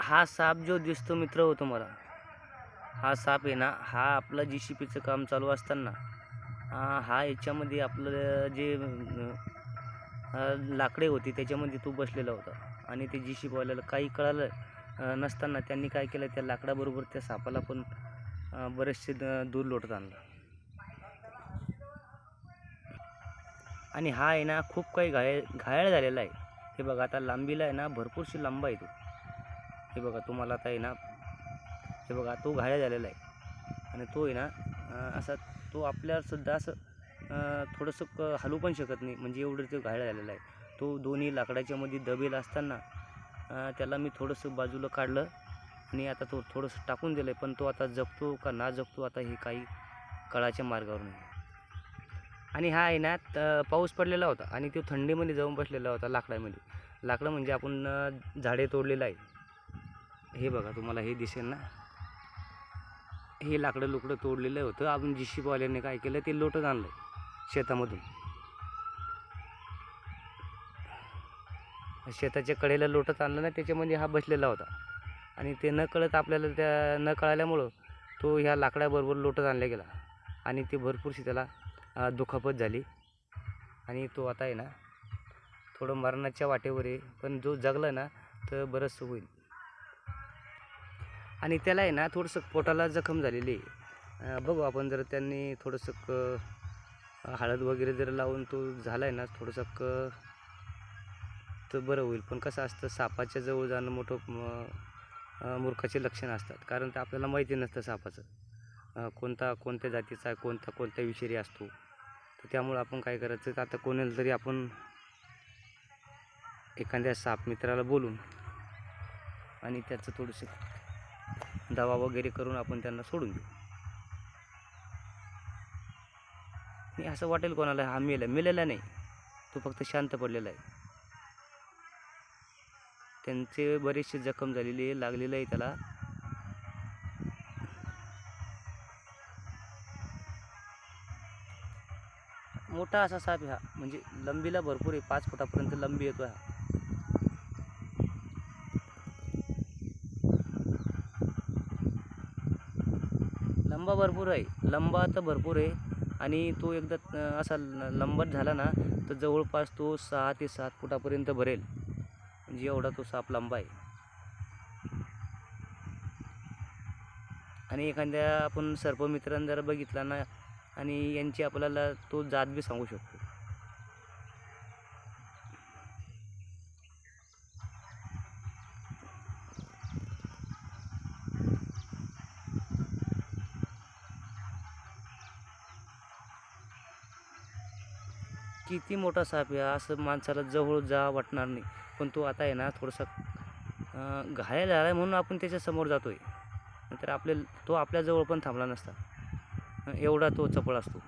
हा साप जो दिसतो मित्र हो तुम्हाला हा साप आहे ना हा आपलं जी सी पीचं काम चालू असताना हा याच्यामध्ये आपलं जे लाकडे होती त्याच्यामध्ये तो बसलेला होता. आणि ते जी सी पीवाल्याला काही कळालं नसताना त्यांनी काय केलं त्या लाकडाबरोबर त्या सापाला पण बरेचसे द- दूर लोटत आणलं. आणि हा आहे ना खूप काही घायल घायाळ झालेला आहे. हे बघा आता लांबीला आहे ना भरपूरशी लांब आहे तो. हे बघा तुम्हाला आता आहे ना हे बघा तो घाया झालेला आहे. आणि तो आहे ना असा तो आपल्यासुद्धा असं थोडंसं क हलू पण शकत नाही. म्हणजे एवढं तो घाया झालेला आहे. तो दोन्ही लाकडाच्यामध्ये दबेला असताना त्याला मी थोडंसं बाजूला काढलं आणि आता तो थोडंसं टाकून दिलं आहे पण तो आता जगतो का ना जगतो आता हे काही कळाच्या मार्गावर नाही आणि हा आहे ना त- पाऊस पडलेला होता आणि तो थंडीमध्ये जाऊन बसलेला होता लाकडामध्ये. लाकडं म्हणजे आपण झाडे तोडलेलं आहे. हे बघा तुम्हाला हे दिसेल ना? हे लाकडं लुकडं तोडलेलं होतं. आपण जिशीपवाल्याने काय केलं ते लोटत आणलं शेतामधून. शेताच्या कडेला लोटत आणलं ना त्याच्यामध्ये हा बसलेला होता. आणि ते न कळत आपल्याला त्या न कळाल्यामुळं तो ह्या लाकडाबरोबर लोटत आणला गेला. आणि ते भरपूरशी त्याला दुखापत झाली. आणि तो आता आहे ना थोडं मरणाच्या वाटेवर आहे. पण जो जगला ना तर बरंचसं होईल. आणि त्याला आहे ना थोडंसं पोटाला जखम झालेली आहे. बघू आपण जर त्यांनी थोडंसं हळद वगैरे जर लावून तो झाला आहे ना थोडंसं क तर बरं होईल. पण कसं असतं सापाच्या जवळ जाणं मोठं मूर्खाचे लक्षण असतात. कारण ते आपल्याला माहिती नसतं सापाचं. कोणता कोणत्या जातीचा आहे कोणता कोणत्या विषारी असतो. तर त्यामुळं आपण काय करायचं तर आता कोणाला तरी आपण एखाद्या साप मित्राला बोलून आणि त्याचं थोडंसं दवा वगैरे करून आपण त्यांना सोडून देऊ. आणि असं वाटेल कोणाला हा मेला मेलेला नाही. तो फक्त शांत पडलेला आहे. त्यांचे बरेचसे जखम झालेली आहे लागलेलं आहे त्याला. मोठा असा साप हा. म्हणजे लंबीला भरपूर आहे. पाच फुटापर्यंत लंबी येतो हा. लंबा भरपूर आहे. लंबा तर भरपूर आहे. आणि तो एकदा असा ल- लंबट झाला ना तर जवळपास तो सहा ते सात फुटापर्यंत भरेल. म्हणजे एवढा तो साप लांबा आहे. आणि एखाद्या आपण सर्पमित्रांना जर बघितला ना आणि यांची आपल्याला तो जात बी सांगू शकतो. किती मोठा साप आहे असं माणसाला जवळ जा वाटणार नाही. पण तो आता आहे ना थोडासा अं, घायल झाला आहे म्हणून आपण त्याच्यासमोर जातो आहे नंतर आपल्या तो आपल्याजवळ पण थांबला नसता. एवढा तो चपळ असतो.